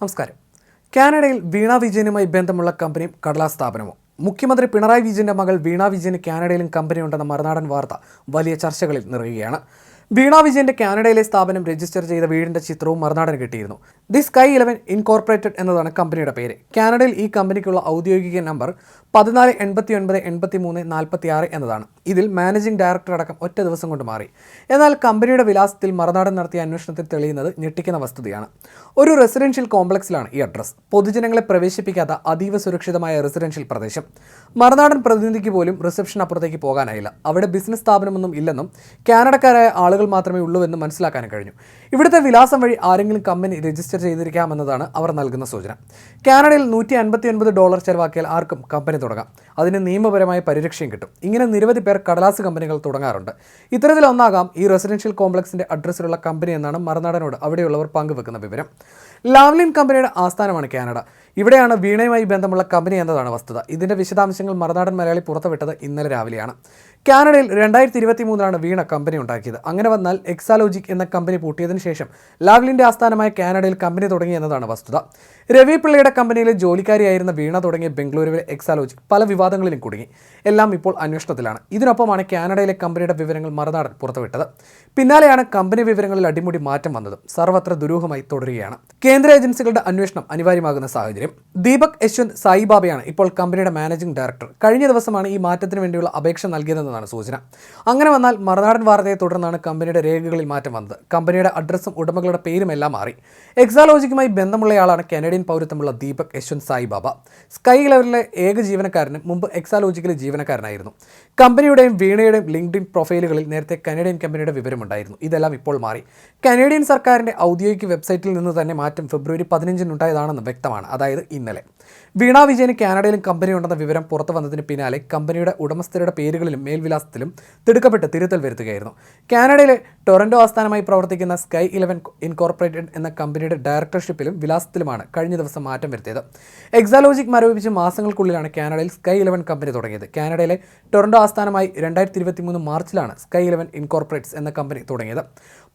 നമസ്കാരം. കാനഡയിൽ വീണ വിജയനുമായി ബന്ധമുള്ള കമ്പനി കടലാസ് സ്ഥാപനമോ മുഖ്യമന്ത്രി പിണറായി വിജയന്റെ മകൾ വീണ വിജയന് കാനഡയിലും കമ്പനിയുണ്ടെന്ന മറുനാടൻ വാർത്ത വലിയ ചർച്ചകളിൽ നിറയുകയാണ്. വീണ വിജയന്റെ കാനഡയിലെ സ്ഥാപനം രജിസ്റ്റർ ചെയ്ത വീടിന്റെ ചിത്രവും മറുനാടൻ കിട്ടിയിരുന്നു. ദി സ്കൈ ഇലവൻ ഇൻകോർപ്പറേറ്റഡ് എന്നതാണ് കമ്പനിയുടെ പേര്. കാനഡയിൽ ഈ കമ്പനിക്കുള്ള ഔദ്യോഗിക നമ്പർ പതിനാല് എൺപത്തി ഒൻപത് എൺപത്തി മൂന്ന് നാൽപ്പത്തി ആറ് എന്നതാണ്. ഇതിൽ മാനേജിംഗ് ഡയറക്ടർ അടക്കം ഒറ്റ ദിവസം കൊണ്ട് മാറി. എന്നാൽ കമ്പനിയുടെ വിലാസത്തിൽ മറുനാടൻ നടത്തിയ അന്വേഷണത്തിൽ തെളിയുന്നത് ഞെട്ടിക്കുന്ന വസ്തുതയാണ്. ഒരു റെസിഡൻഷ്യൽ കോംപ്ലക്സിലാണ് ഈ അഡ്രസ് പൊതുജനങ്ങളെ പ്രവേശിപ്പിക്കാത്ത അതീവ സുരക്ഷിതമായ റെസിഡൻഷ്യൽ പ്രദേശം. മറുനാടൻ പ്രതിനിധിക്ക് പോലും റിസപ്ഷൻ അപ്പുറത്തേക്ക് പോകാനായില്ല. അവിടെ ബിസിനസ് സ്ഥാപനമൊന്നും ഇല്ലെന്നും കാനഡക്കാരായ ആളുകൾ മാത്രമേ ഉള്ളൂ എന്ന് മനസ്സിലാക്കാൻ കഴിഞ്ഞു. ഇവിടുത്തെ വിലാസം വഴി ആരെങ്കിലും കമ്പനി രജിസ്റ്റർ ചെയ്തിരിക്കാമെന്നതാണ് അവർ നൽകുന്ന സൂചന. കാനഡയിൽ നൂറ്റി ഡോളർ ചെലവാക്കിയാൽ ആർക്കും കമ്പനി തുടങ്ങാം. അതിന് നിയമപരമായ പരിരക്ഷയും കിട്ടും. ഇങ്ങനെ നിരവധി പേർ കടലാസ് കമ്പനികൾ തുടങ്ങാറുണ്ട്. ഇത്തരത്തിലൊന്നാകാം ഈ റെസിഡൻഷ്യൽ കോംപ്ലക്സിന്റെ അഡ്രസ്സിലുള്ള കമ്പനി എന്നാണ് മറുനാടനോട് അവിടെയുള്ളവർ പങ്കുവെക്കുന്ന വിവരം. ലാവ്ലിൻ കമ്പനിയുടെ ആസ്ഥാനമാണ് കാനഡ. ഇവിടെയാണ് വീണയുമായി ബന്ധമുള്ള കമ്പനി എന്നതാണ് വസ്തുത. ഇതിന്റെ വിശദാംശങ്ങൾ മറുനാടൻ മലയാളി പുറത്തുവിട്ടത് ഇന്നലെ രാവിലെയാണ്. കാനഡയിൽ രണ്ടായിരത്തി ഇരുപത്തി മൂന്നിലാണ് വീണ കമ്പനി ഉണ്ടാക്കിയത്. അങ്ങനെ വന്നാൽ എക്സാലോജിക് എന്ന കമ്പനി പൂട്ടിയതിനു ശേഷം ലാവ്ലിന്റെ ആസ്ഥാനമായ കാനഡയിൽ കമ്പനി തുടങ്ങി എന്നതാണ് വസ്തുത. രവി പിള്ളയുടെ കമ്പനിയിലെ ജോലിക്കാരിയായിരുന്ന വീണ തുടങ്ങിയ ബംഗളൂരുവിലെ എക്സാലോജിക് പല വിവാദങ്ങളിലും കുടുങ്ങി. എല്ലാം ഇപ്പോൾ അന്വേഷണത്തിലാണ്. ഇതിനൊപ്പമാണ് കാനഡയിലെ കമ്പനിയുടെ വിവരങ്ങൾ മറുനാടൻ പുറത്തുവിട്ടത്. പിന്നാലെയാണ് കമ്പനി വിവരങ്ങളിൽ അടിമുടി മാറ്റം വന്നതും. സർവത്ര ദുരൂഹമായി തുടരുകയാണ്. കേന്ദ്ര ഏജൻസികളുടെ അന്വേഷണം അനിവാര്യമാകുന്ന സാഹചര്യം. ദീപക് യശ്വന്ത് സായിബാബയാണ് ഇപ്പോൾ കമ്പനിയുടെ മാനേജിംഗ് ഡയറക്ടർ. കഴിഞ്ഞ ദിവസമാണ് ഈ മാറ്റത്തിന് വേണ്ടിയുള്ള അപേക്ഷ നൽകിയതെന്നാണ് സൂചന. അങ്ങനെ വന്നാൽ മറുനാടൻ വാർത്തയെ തുടർന്നാണ് കമ്പനിയുടെ രേഖകളിൽ മാറ്റം വന്നത്. കമ്പനിയുടെ അഡ്രസ്സും ഉടമകളുടെ പേരും എല്ലാം മാറി. എക്സാലോജിക്കുമായി ബന്ധമുള്ളയാളാണ് കനേഡിയൻ പൗരത്വമുള്ള ദീപക് യശ്വന്ത് സായിബാബ. സ്കൈ ലെവലിലെ ഏക ജീവനക്കാരനും മുമ്പ് എക്സാലോജിക്കൽ ജീവനക്കാരനായിരുന്നു. കമ്പനിയുടെയും വീണയുടെയും ലിങ്ക്ഡിൻ പ്രൊഫൈലുകളിൽ നേരത്തെ കനേഡിയൻ കമ്പനിയുടെ വിവരമുണ്ടായിരുന്നു. ഇതെല്ലാം ഇപ്പോൾ മാറി. കനേഡിയൻ സർക്കാരിന്റെ ഔദ്യോഗിക വെബ്സൈറ്റിൽ നിന്ന് തന്നെ മാറ്റം ഫെബ്രുവരി പതിനഞ്ചിനുണ്ടായതാണെന്ന് വ്യക്തമാണ്. അതായത് ഇന്നലെ. വീണ വിജയന് കാനഡയിലും കമ്പനി ഉണ്ടെന്ന വിവരം പുറത്തു വന്നതിന് പിന്നാലെ കമ്പനിയുടെ ഉടമസ്ഥരുടെ പേരുകളിലും മേൽവിലാസത്തിലും തിടുക്കപ്പെട്ട് തിരുത്തൽ വരുത്തുകയായിരുന്നു. കാനഡയിലെ ടൊറന്റോ ആസ്ഥാനമായി പ്രവർത്തിക്കുന്ന സ്കൈ ഇലവൻ ഇൻകോർപ്പറേറ്റഡ് എന്ന കമ്പനിയുടെ ഡയറക്ടർഷിപ്പിലും വിലാസത്തിലുമാണ് കഴിഞ്ഞ ദിവസം മാറ്റം വരുത്തിയത്. എക്സാലോജിക് മരവിപ്പിച്ച് മാസങ്ങൾക്കുള്ളിലാണ് കാനഡയിൽ സ്കൈ ഇലവൻ കമ്പനി തുടങ്ങിയത്. കാനഡയിലെ ടൊറന്റോ ആസ്ഥാനമായി രണ്ടായിരത്തി ഇരുപത്തി മൂന്ന് മാർച്ചിലാണ് സ്കൈ ഇലവൻ ഇൻകോർപ്പറേറ്റ്സ് എന്ന കമ്പനി തുടങ്ങിയത്.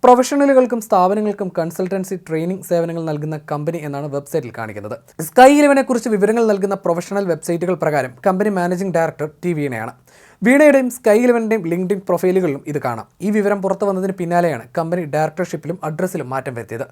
പ്രൊഫഷണലുകൾക്കും സ്ഥാപനങ്ങൾക്കും കൺസൾട്ടൻസി ട്രെയിനിംഗ് സേവനങ്ങൾ നൽകുന്ന കമ്പനി എന്നാണ് വെബ്സൈറ്റിൽ കാണിക്കുന്നത്. സ്കൈ ഇലവനെക്കുറിച്ച് വിവരങ്ങൾ നൽകുന്ന പ്രൊഫഷണൽ വെബ്സൈറ്റുകൾ പ്രകാരം കമ്പനി മാനേജിംഗ് ഡയറക്ടർ ടി വീണയാണ് വീണയുടെയും സ്കൈ ഇലവന്റെയും ലിങ്ക്ഡിൻ പ്രൊഫൈലുകളിലും ഇത് കാണാം. ഈ വിവരം പുറത്തു വന്നതിന് പിന്നാലെയാണ് കമ്പനി ഡയറക്ടർഷിപ്പിലും അഡ്രസ്സിലും മാറ്റം വരുത്തിയത്.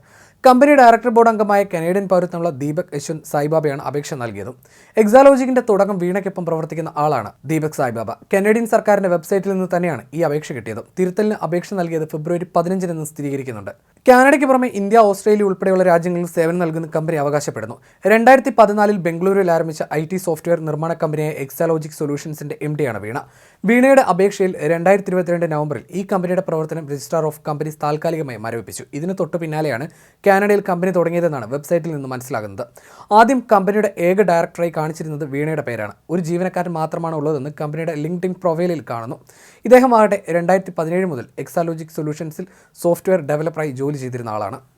കമ്പനി ഡയറക്ടർ ബോർഡ് അംഗമായ കനേഡിയൻ പൗരത്വമുള്ള ദീപക് യശ്വന്ത് സായിബാബയാണ് അപേക്ഷ നൽകിയതും. എക്സാലോജിക്കിന്റെ തുടക്കം വീണയ്ക്കൊപ്പം പ്രവർത്തിക്കുന്ന ആളാണ് ദീപക് സായിബാബ. കനേഡിയൻ സർക്കാരിന്റെ വെബ്സൈറ്റിൽ നിന്ന് തന്നെയാണ് ഈ അപേക്ഷ കിട്ടിയത്. തിരുത്തലിന് അപേക്ഷ നൽകിയത് ഫെബ്രുവരി പതിനഞ്ചിനെന്ന് സ്ഥിരീകരിക്കുന്നുണ്ട്. കാനഡയ്ക്ക് പുറമെ ഇന്ത്യ ഓസ്ട്രേലിയ ഉൾപ്പെടെയുള്ള രാജ്യങ്ങളിൽ സേവനം നൽകുന്ന കമ്പനി അവകാശപ്പെടുന്നു. രണ്ടായിരത്തി പതിനാലിൽ ബംഗളൂരുവിൽ ആരംഭിച്ച ഐ ടി സോഫ്റ്റ്വെയർ നിർമ്മാണ കമ്പനിയായ എക്സാലോജിക് സൊല്യൂഷൻസിന്റെ എം ഡിയാണ് വീണ. വീണയുടെ അപേക്ഷയിൽ രണ്ടായിരത്തി ഇരുപത്തിരണ്ട് നവംബറിൽ ഈ കമ്പനിയുടെ പ്രവർത്തനം രജിസ്ട്രാർ ഓഫ് കമ്പനീസ് താൽക്കാലികമായി മരവിപ്പിച്ചു. ഇതിന് തൊട്ടു പിന്നാലെയാണ് കാനഡയിൽ കമ്പനി തുടങ്ങിയതെന്നാണ് വെബ്സൈറ്റിൽ നിന്ന് മനസ്സിലാകുന്നത്. ആദ്യം കമ്പനിയുടെ ഏക ഡയറക്ടറായി കാണിച്ചിരുന്നത് വീണയുടെ പേരാണ്. ഒരു ജീവനക്കാരൻ മാത്രമാണ് ഉള്ളതെന്ന് കമ്പനിയുടെ ലിങ്ക്ഡിൻ പ്രൊഫൈലിൽ കാണുന്നു. ഇദ്ദേഹം ആകട്ടെ രണ്ടായിരത്തി പതിനേഴ് മുതൽ എക്സാലോജിക് സൊല്യൂഷൻസിൽ സോഫ്റ്റ്വെയർ ഡെവലപ്പറായി ജോലി ചെയ്തിരുന്ന ആളാണ്.